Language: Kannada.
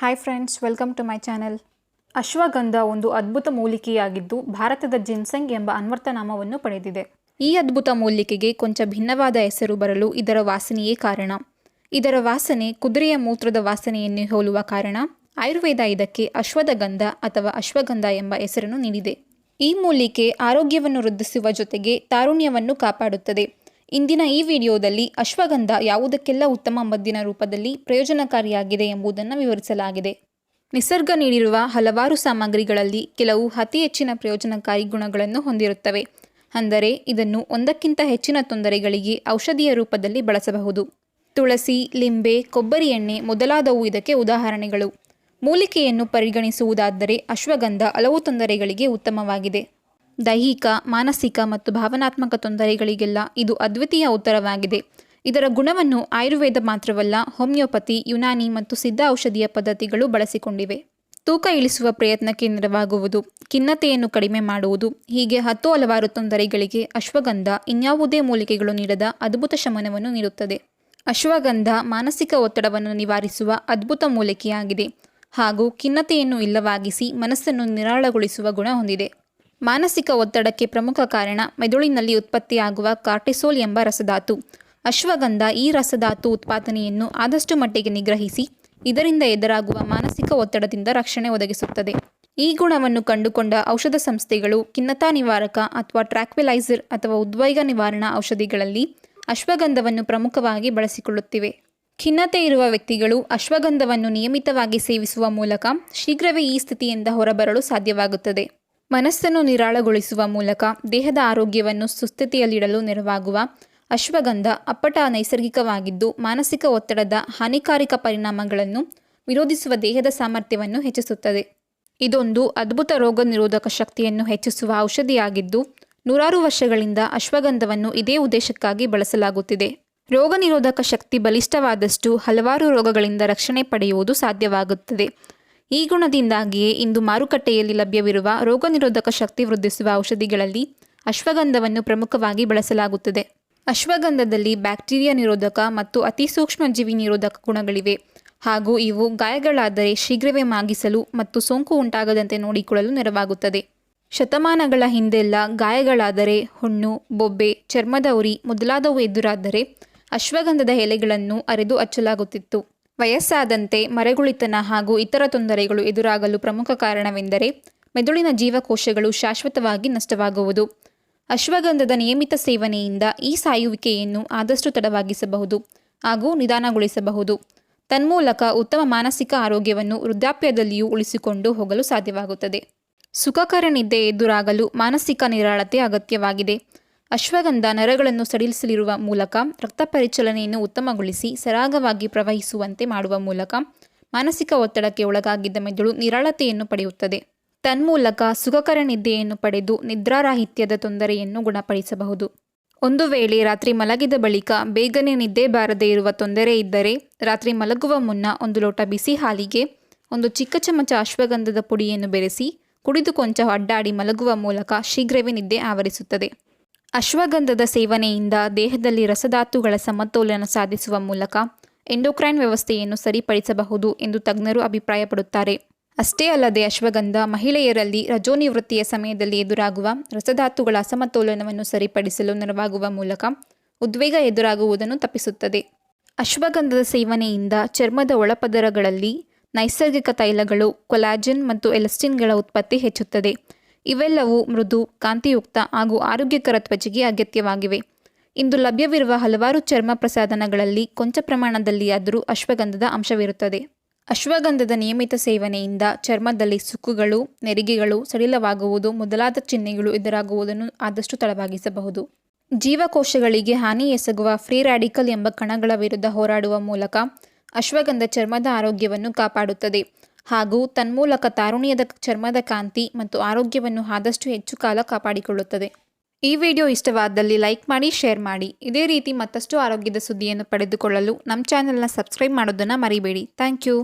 Hi friends welcome to my channel ashwagandha ಒಂದು ಅದ್ಭುತ ಮೂಲಿಕೆಯಾಗಿದ್ದು ಭಾರತದ ಜಿನ್ಸಂಗ್ ಎಂಬ ಅನ್ವರ್ಥನಾಮವನ್ನು ಪಡೆದಿದೆ. ಈ ಅದ್ಭುತ ಮೂಲಿಕೆಗೆ ಕೊಂಚ ಭಿನ್ನವಾದ ಹೆಸರು ಬರಲು ಇದರ ವಾಸನೆಯೇ ಕಾರಣ. ಇದರ ವಾಸನೆ ಕುದುರೆಯ ಮೂತ್ರದ ವಾಸನೆಯನ್ನು ಹೋಲುವ ಕಾರಣ ಆಯುರ್ವೇದ ಇದಕ್ಕೆ ಅಶ್ವದಗಂಧ ಅಥವಾ ಅಶ್ವಗಂಧ ಎಂಬ ಹೆಸರನ್ನು ನೀಡಿದೆ. ಈ ಮೂಲಿಕೆ ಆರೋಗ್ಯವನ್ನು ವೃದ್ಧಿಸುವ ಜೊತೆಗೆ ತಾರುಣ್ಯವನ್ನು ಕಾಪಾಡುತ್ತದೆ. ಇಂದಿನ ಈ ವಿಡಿಯೋದಲ್ಲಿ ಅಶ್ವಗಂಧ ಯಾವುದಕ್ಕೆಲ್ಲ ಉತ್ತಮ ಮದ್ದಿನ ರೂಪದಲ್ಲಿ ಪ್ರಯೋಜನಕಾರಿಯಾಗಿದೆ ಎಂಬುದನ್ನು ವಿವರಿಸಲಾಗಿದೆ. ನಿಸರ್ಗ ನೀಡಿರುವ ಹಲವಾರು ಸಾಮಗ್ರಿಗಳಲ್ಲಿ ಕೆಲವು ಅತಿ ಹೆಚ್ಚಿನ ಪ್ರಯೋಜನಕಾರಿ ಗುಣಗಳನ್ನು ಹೊಂದಿರುತ್ತವೆ. ಅಂದರೆ ಇದನ್ನು ಒಂದಕ್ಕಿಂತ ಹೆಚ್ಚಿನ ತೊಂದರೆಗಳಿಗೆ ಔಷಧಿಯ ರೂಪದಲ್ಲಿ ಬಳಸಬಹುದು. ತುಳಸಿ, ಲಿಂಬೆ, ಕೊಬ್ಬರಿ ಎಣ್ಣೆ ಮೊದಲಾದವು ಇದಕ್ಕೆ ಉದಾಹರಣೆಗಳು. ಮೂಲಿಕೆಯನ್ನು ಪರಿಗಣಿಸುವುದಾದರೆ ಅಶ್ವಗಂಧ ಹಲವು ತೊಂದರೆಗಳಿಗೆ ಉತ್ತಮವಾಗಿದೆ. ದೈಹಿಕ, ಮಾನಸಿಕ ಮತ್ತು ಭಾವನಾತ್ಮಕ ತೊಂದರೆಗಳಿಗೆಲ್ಲ ಇದು ಅದ್ವಿತೀಯ ಉತ್ತರವಾಗಿದೆ. ಇದರ ಗುಣವನ್ನು ಆಯುರ್ವೇದ ಮಾತ್ರವಲ್ಲ, ಹೋಮಿಯೋಪತಿ, ಯುನಾನಿ ಮತ್ತು ಸಿದ್ಧ ಔಷಧಿಯ ಪದ್ಧತಿಗಳು ಬಳಸಿಕೊಂಡಿವೆ. ತೂಕ ಇಳಿಸುವ ಪ್ರಯತ್ನಕ್ಕೆ ನೆರವಾಗುವುದು ಖಿನ್ನತೆಯನ್ನು ಕಡಿಮೆ ಮಾಡುವುದು, ಹೀಗೆ ಹತ್ತು ಹಲವಾರು ತೊಂದರೆಗಳಿಗೆ ಅಶ್ವಗಂಧ ಇನ್ಯಾವುದೇ ಮೂಲಿಕೆಗಳು ನೀಡದ ಅದ್ಭುತ ಶಮನವನ್ನು ನೀಡುತ್ತದೆ. ಅಶ್ವಗಂಧ ಮಾನಸಿಕ ಒತ್ತಡವನ್ನು ನಿವಾರಿಸುವ ಅದ್ಭುತ ಮೂಲಿಕೆಯಾಗಿದೆ ಹಾಗೂ ಖಿನ್ನತೆಯನ್ನು ಇಲ್ಲವಾಗಿಸಿ ಮನಸ್ಸನ್ನು ನಿರಾಳಗೊಳಿಸುವ ಗುಣ ಹೊಂದಿದೆ. ಮಾನಸಿಕ ಒತ್ತಡಕ್ಕೆ ಪ್ರಮುಖ ಕಾರಣ ಮೆದುಳಿನಲ್ಲಿ ಉತ್ಪತ್ತಿಯಾಗುವ ಕಾರ್ಟಿಸೋಲ್ ಎಂಬ ರಸಧಾತು. ಅಶ್ವಗಂಧ ಈ ರಸಧಾತು ಉತ್ಪಾದನೆಯನ್ನು ಆದಷ್ಟು ಮಟ್ಟಿಗೆ ನಿಗ್ರಹಿಸಿ, ಇದರಿಂದ ಎದುರಾಗುವ ಮಾನಸಿಕ ಒತ್ತಡದಿಂದ ರಕ್ಷಣೆ ಒದಗಿಸುತ್ತದೆ. ಈ ಗುಣವನ್ನು ಕಂಡುಕೊಂಡ ಔಷಧ ಸಂಸ್ಥೆಗಳು ಖಿನ್ನತಾ ನಿವಾರಕ ಅಥವಾ ಟ್ರ್ಯಾಕ್ವಿಲೈಸರ್ ಅಥವಾ ಉದ್ವೈಗ ನಿವಾರಣಾ ಔಷಧಿಗಳಲ್ಲಿ ಅಶ್ವಗಂಧವನ್ನು ಪ್ರಮುಖವಾಗಿ ಬಳಸಿಕೊಳ್ಳುತ್ತಿವೆ. ಖಿನ್ನತೆ ಇರುವ ವ್ಯಕ್ತಿಗಳು ಅಶ್ವಗಂಧವನ್ನು ನಿಯಮಿತವಾಗಿ ಸೇವಿಸುವ ಮೂಲಕ ಶೀಘ್ರವೇ ಈ ಸ್ಥಿತಿಯಿಂದ ಹೊರಬರಲು ಸಾಧ್ಯವಾಗುತ್ತದೆ. ಮನಸ್ಸನ್ನು ನಿರಾಳಗೊಳಿಸುವ ಮೂಲಕ ದೇಹದ ಆರೋಗ್ಯವನ್ನು ಸುಸ್ಥಿತಿಯಲ್ಲಿಡಲು ನೆರವಾಗುವ ಅಶ್ವಗಂಧ ಅಪ್ಪಟ ನೈಸರ್ಗಿಕವಾಗಿದ್ದು, ಮಾನಸಿಕ ಒತ್ತಡದ ಹಾನಿಕಾರಕ ಪರಿಣಾಮಗಳನ್ನು ವಿರೋಧಿಸುವ ದೇಹದ ಸಾಮರ್ಥ್ಯವನ್ನು ಹೆಚ್ಚಿಸುತ್ತದೆ. ಇದೊಂದು ಅದ್ಭುತ ರೋಗ ನಿರೋಧಕ ಶಕ್ತಿಯನ್ನು ಹೆಚ್ಚಿಸುವ ಔಷಧಿಯಾಗಿದ್ದು, ನೂರಾರು ವರ್ಷಗಳಿಂದ ಅಶ್ವಗಂಧವನ್ನು ಇದೇ ಉದ್ದೇಶಕ್ಕಾಗಿ ಬಳಸಲಾಗುತ್ತಿದೆ. ರೋಗ ನಿರೋಧಕ ಶಕ್ತಿ ಬಲಿಷ್ಠವಾದಷ್ಟು ಹಲವಾರು ರೋಗಗಳಿಂದ ರಕ್ಷಣೆ ಪಡೆಯುವುದು ಸಾಧ್ಯವಾಗುತ್ತದೆ. ಈ ಗುಣದಿಂದಾಗಿಯೇ ಇಂದು ಮಾರುಕಟ್ಟೆಯಲ್ಲಿ ಲಭ್ಯವಿರುವ ರೋಗನಿರೋಧಕ ಶಕ್ತಿ ವೃದ್ಧಿಸುವ ಔಷಧಿಗಳಲ್ಲಿ ಅಶ್ವಗಂಧವನ್ನು ಪ್ರಮುಖವಾಗಿ ಬಳಸಲಾಗುತ್ತದೆ. ಅಶ್ವಗಂಧದಲ್ಲಿ ಬ್ಯಾಕ್ಟೀರಿಯಾ ನಿರೋಧಕ ಮತ್ತು ಅತಿ ಸೂಕ್ಷ್ಮ ಜೀವಿ ನಿರೋಧಕ ಗುಣಗಳಿವೆ. ಹಾಗೂ ಇವು ಗಾಯಗಳಾದರೆ ಶೀಘ್ರವೇ ಮಾಗಿಸಲು ಮತ್ತು ಸೋಂಕು ಉಂಟಾಗದಂತೆ ನೋಡಿಕೊಳ್ಳಲು ನೆರವಾಗುತ್ತದೆ. ಶತಮಾನಗಳ ಹಿಂದೆಲ್ಲ ಗಾಯಗಳಾದರೆ ಹುಣ್ಣು, ಬೊಬ್ಬೆ, ಚರ್ಮದ ಉರಿ ಮೊದಲಾದವು ಎದುರಾದರೆ ಅಶ್ವಗಂಧದ ಎಲೆಗಳನ್ನು ಅರೆದು ಹಚ್ಚಲಾಗುತ್ತಿತ್ತು. ವಯಸ್ಸಾದಂತೆ ಮರೆಗುಳಿತನ ಹಾಗೂ ಇತರ ತೊಂದರೆಗಳು ಎದುರಾಗಲು ಪ್ರಮುಖ ಕಾರಣವೆಂದರೆ ಮೆದುಳಿನ ಜೀವಕೋಶಗಳು ಶಾಶ್ವತವಾಗಿ ನಷ್ಟವಾಗುವುದು. ಅಶ್ವಗಂಧದ ನಿಯಮಿತ ಸೇವನೆಯಿಂದ ಈ ಸಾಯುವಿಕೆಯನ್ನು ಆದಷ್ಟು ತಡವಾಗಿಸಬಹುದು ಹಾಗೂ ನಿಧಾನಗೊಳಿಸಬಹುದು. ತನ್ಮೂಲಕ ಉತ್ತಮ ಮಾನಸಿಕ ಆರೋಗ್ಯವನ್ನು ವೃದ್ಧಾಪ್ಯದಲ್ಲಿಯೂ ಉಳಿಸಿಕೊಂಡು ಹೋಗಲು ಸಾಧ್ಯವಾಗುತ್ತದೆ. ಸುಖಕರ ನಿದ್ದೆ ಎದುರಾಗಲು ಮಾನಸಿಕ ನಿರಾಳತೆ ಅಗತ್ಯವಾಗಿದೆ. ಅಶ್ವಗಂಧ ನರಗಳನ್ನು ಸಡಿಲಿಸಲಿರುವ ಮೂಲಕ ರಕ್ತ ಪರಿಚಲನೆಯನ್ನು ಉತ್ತಮಗೊಳಿಸಿ ಸರಾಗವಾಗಿ ಪ್ರವಹಿಸುವಂತೆ ಮಾಡುವ ಮೂಲಕ ಮಾನಸಿಕ ಒತ್ತಡಕ್ಕೆ ಒಳಗಾಗಿದ್ದ ಮೆದುಳು ನಿರಾಳತೆಯನ್ನು ಪಡೆಯುತ್ತದೆ. ತನ್ಮೂಲಕ ಸುಖಕರ ನಿದ್ದೆಯನ್ನು ಪಡೆದು ನಿದ್ರಾರಾಹಿತ್ಯದ ತೊಂದರೆಯನ್ನು ಗುಣಪಡಿಸಬಹುದು. ಒಂದು ವೇಳೆ ರಾತ್ರಿ ಮಲಗಿದ ಬಳಿಕ ಬೇಗನೆ ನಿದ್ದೆ ಬಾರದೇ ಇರುವ ತೊಂದರೆ ಇದ್ದರೆ ರಾತ್ರಿ ಮಲಗುವ ಮುನ್ನ ಒಂದು ಲೋಟ ಬಿಸಿ ಹಾಲಿಗೆ ಒಂದು ಚಿಕ್ಕ ಚಮಚ ಅಶ್ವಗಂಧದ ಪುಡಿಯನ್ನು ಬೆರೆಸಿ ಕುಡಿದು ಕೊಂಚ ಅಡ್ಡಾಡಿ ಮಲಗುವ ಮೂಲಕ ಶೀಘ್ರವೇ ನಿದ್ದೆ ಆವರಿಸುತ್ತದೆ. ಅಶ್ವಗಂಧದ ಸೇವನೆಯಿಂದ ದೇಹದಲ್ಲಿ ರಸಧಾತುಗಳ ಸಮತೋಲನ ಸಾಧಿಸುವ ಮೂಲಕ ಎಂಡೋಕ್ರೈನ್ ವ್ಯವಸ್ಥೆಯನ್ನು ಸರಿಪಡಿಸಬಹುದು ಎಂದು ತಜ್ಞರು ಅಭಿಪ್ರಾಯಪಡುತ್ತಾರೆ. ಅಷ್ಟೇ ಅಲ್ಲದೆ ಅಶ್ವಗಂಧ ಮಹಿಳೆಯರಲ್ಲಿ ರಜೋನಿವೃತ್ತಿಯ ಸಮಯದಲ್ಲಿ ಎದುರಾಗುವ ರಸಧಾತುಗಳ ಅಸಮತೋಲನವನ್ನು ಸರಿಪಡಿಸಲು ನೆರವಾಗುವ ಮೂಲಕ ಉದ್ವೇಗ ಎದುರಾಗುವುದನ್ನು ತಪ್ಪಿಸುತ್ತದೆ. ಅಶ್ವಗಂಧದ ಸೇವನೆಯಿಂದ ಚರ್ಮದ ಒಳಪದರಗಳಲ್ಲಿ ನೈಸರ್ಗಿಕ ತೈಲಗಳು, ಕೊಲಾಜಿನ್ ಮತ್ತು ಎಲೆಸ್ಟಿನ್ಗಳ ಉತ್ಪತ್ತಿ ಹೆಚ್ಚುತ್ತದೆ. ಇವೆಲ್ಲವೂ ಮೃದು, ಕಾಂತಿಯುಕ್ತ ಹಾಗೂ ಆರೋಗ್ಯಕರ ತ್ವಚೆಗೆ ಅಗತ್ಯವಾಗಿವೆ. ಇಂದು ಲಭ್ಯವಿರುವ ಹಲವಾರು ಚರ್ಮ ಪ್ರಸಾಧನಗಳಲ್ಲಿ ಕೊಂಚ ಪ್ರಮಾಣದಲ್ಲಿ ಆದರೂ ಅಶ್ವಗಂಧದ ಅಂಶವಿರುತ್ತದೆ. ಅಶ್ವಗಂಧದ ನಿಯಮಿತ ಸೇವನೆಯಿಂದ ಚರ್ಮದಲ್ಲಿ ಸುಕ್ಕುಗಳು, ನೆರಿಗೆಗಳು ಸಡಿಲವಾಗುವುದು ಮೊದಲಾದ ಚಿಹ್ನೆಗಳು ಎದುರಾಗುವುದನ್ನು ಆದಷ್ಟು ತಳವಾಗಿಸಬಹುದು ಜೀವಕೋಶಗಳಿಗೆ ಹಾನಿ ಎಸಗುವ ಫ್ರೀ ರ್ಯಾಡಿಕಲ್ ಎಂಬ ಕಣಗಳ ವಿರುದ್ಧ ಹೋರಾಡುವ ಮೂಲಕ ಅಶ್ವಗಂಧ ಚರ್ಮದ ಆರೋಗ್ಯವನ್ನು ಕಾಪಾಡುತ್ತದೆ. ಹಾಗೂ ತನ್ಮೂಲಕ ತಾರುಣ್ಯದ ಚರ್ಮದ ಕಾಂತಿ ಮತ್ತು ಆರೋಗ್ಯವನ್ನು ಆದಷ್ಟು ಹೆಚ್ಚು ಕಾಲ ಕಾಪಾಡಿಕೊಳ್ಳುತ್ತದೆ. ಈ ವಿಡಿಯೋ ಇಷ್ಟವಾದಲ್ಲಿ ಲೈಕ್ ಮಾಡಿ, ಶೇರ್ ಮಾಡಿ. ಇದೇ ರೀತಿ ಮತ್ತಷ್ಟು ಆರೋಗ್ಯದ ಸುದ್ದಿಯನ್ನು ಪಡೆದುಕೊಳ್ಳಲು ನಮ್ಮ ಚಾನೆಲ್ನ ಸಬ್ಸ್ಕ್ರೈಬ್ ಮಾಡೋದನ್ನು ಮರಿಬೇಡಿ. Thank you.